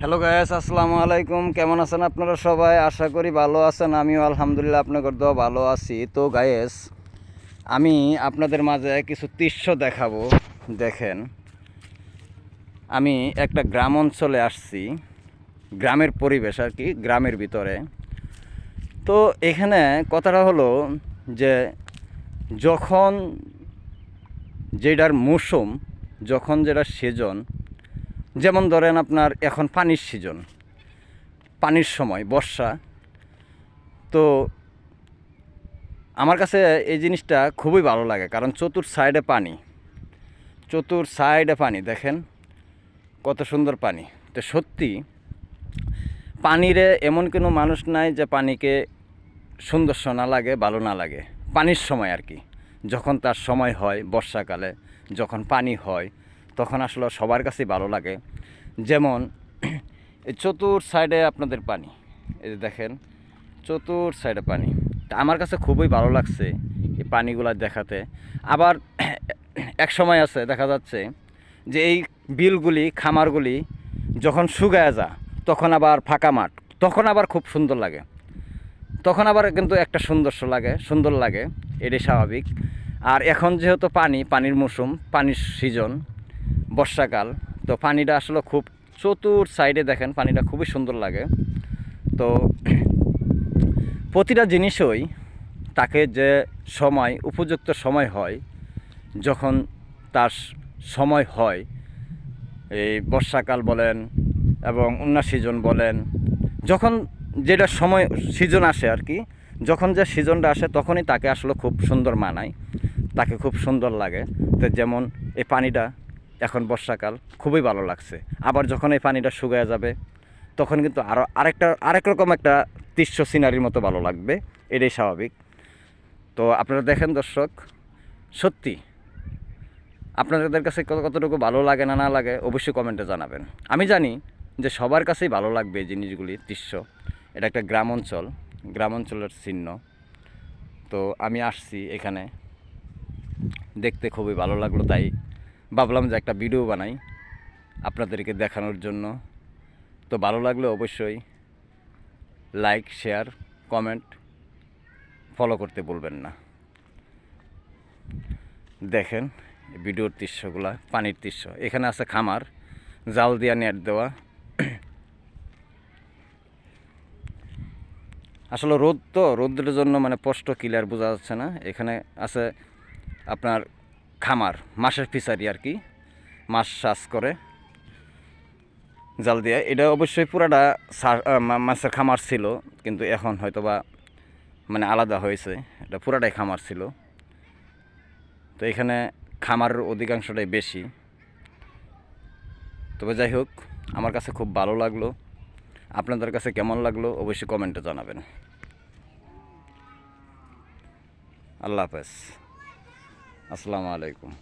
Hello guys আসসালামু আলাইকুম। কেমন আছেন আপনারা সবাই? আশা করি ভালো আছেন। আমিও আলহামদুলিল্লাহ আপনাদের দোয়া ভালো আছি। তো গায়েস আমি আপনাদের মাঝে কিছু দৃশ্য দেখাবো। দেখেন, আমি একটা গ্রাম অঞ্চলে আসছি। গ্রামের পরিবেশ আর কি, গ্রামের ভিতরে। তো এখানে কথাটা হলো যে, যখন যেটার মৌসুম, যখন যেটা সিজন যেমন ধরেন আপনার এখন পানির সিজন, পানির সময়, বর্ষা। তো আমার কাছে এই জিনিসটা খুবই ভালো লাগে, কারণ চতুর সাইডে পানি। চতুর সাইডে পানি, দেখেন কত সুন্দর পানি। তো সত্যি, পানিরে এমন কোনো মানুষ নাই যে পানিকে সুন্দর না লাগে, ভালো না লাগে। পানির সময় আর কি। যখন তার সময় হয়, বর্ষাকালে, যখন পানি হয় তখন আসলে সবার কাছেই ভালো লাগে। যেমন, এই চতুর সাইডে আপনাদের পানি। এই যে দেখেন, চতুর সাইডে পানি। আমার কাছে খুবই ভালো লাগছে এই পানিগুলা দেখাতে। আবার এক সময় আছে, দেখা যাচ্ছে যে এই বিলগুলি, খামারগুলি যখন শুকায় যা তখন আবার ফাঁকা মাঠ, তখন আবার খুব সুন্দর লাগে। তখন আবার কিন্তু একটা সৌন্দর্য লাগে, সুন্দর লাগে। এটাই স্বাভাবিক। আর এখন যেহেতু পানি, পানির মৌসুম, পানির সিজন বর্ষাকাল। তো পানিটা আসলে খুব চতুর সাইডে দেখেন, পানিটা খুবই সুন্দর লাগে। তো প্রতিটা জিনিসই তাকে যে সময়, উপযুক্ত সময় হয়, যখন তার সময় হয়, এই বর্ষাকাল বলেন এবং অন্য সিজন বলেন, যখন যেটা সময় সিজন আসে আর কি, যখন যে সিজনটা আসে তখনই তাকে আসলে খুব সুন্দর মানায়, তাকে খুব সুন্দর লাগে। তো যেমন এই পানিটা এখন বর্ষাকাল, খুবই ভালো লাগছে। আবার যখন এই পানিটা শুকায় যাবে, তখন কিন্তু আরও আরেকটা, আরেক রকম একটা দৃশ্য সিনারির মতো ভালো লাগবে। এটাই স্বাভাবিক। তো আপনারা দেখেন দর্শক, সত্যি, আপনাদের কাছে কত, কতটুকু ভালো লাগে না না লাগে অবশ্যই কমেন্টে জানাবেন। আমি জানি যে সবার কাছেই ভালো লাগবে এই জিনিসগুলি দৃশ্য এটা একটা গ্রাম অঞ্চল, গ্রাম অঞ্চলের চিহ্ন। তো আমি আসছি এখানে। দেখতে খুবই ভালো লাগল, তাই ভাবলাম যে একটা ভিডিও বানাই আপনাদেরকে দেখানোর জন্য। তো ভালো লাগলে অবশ্যই লাইক শেয়ার কমেন্ট ফলো করতে বলবেন না। দেখেন ভিডিওর দৃশ্যগুলা, পানির দৃশ্য। এখানে আছে খামার, জাল দিয়া নেট দেওয়া। আসলে রোদ তো, রোদের জন্য মানে স্পষ্ট ক্লিয়ার বোঝা যাচ্ছে না। এখানে আছে আপনার খামার মাছের ফিসারি আর কি। মাছ চাষ করে, জাল দিয়ে। এটা অবশ্যই পুরাটা মাছের খামার ছিল, কিন্তু এখন হয়তো বা মানে আলাদা হয়েছে। এটা পুরাটাই খামার ছিল। তো এখানে খামারের অধিকাংশটাই বেশি। তবে যাই হোক, আমার কাছে খুব ভালো লাগল। আপনাদের কাছে কেমন লাগল অবশ্যই কমেন্টে জানাবেন। আল্লাহ হাফেজ। আসসালামু আলাইকুম।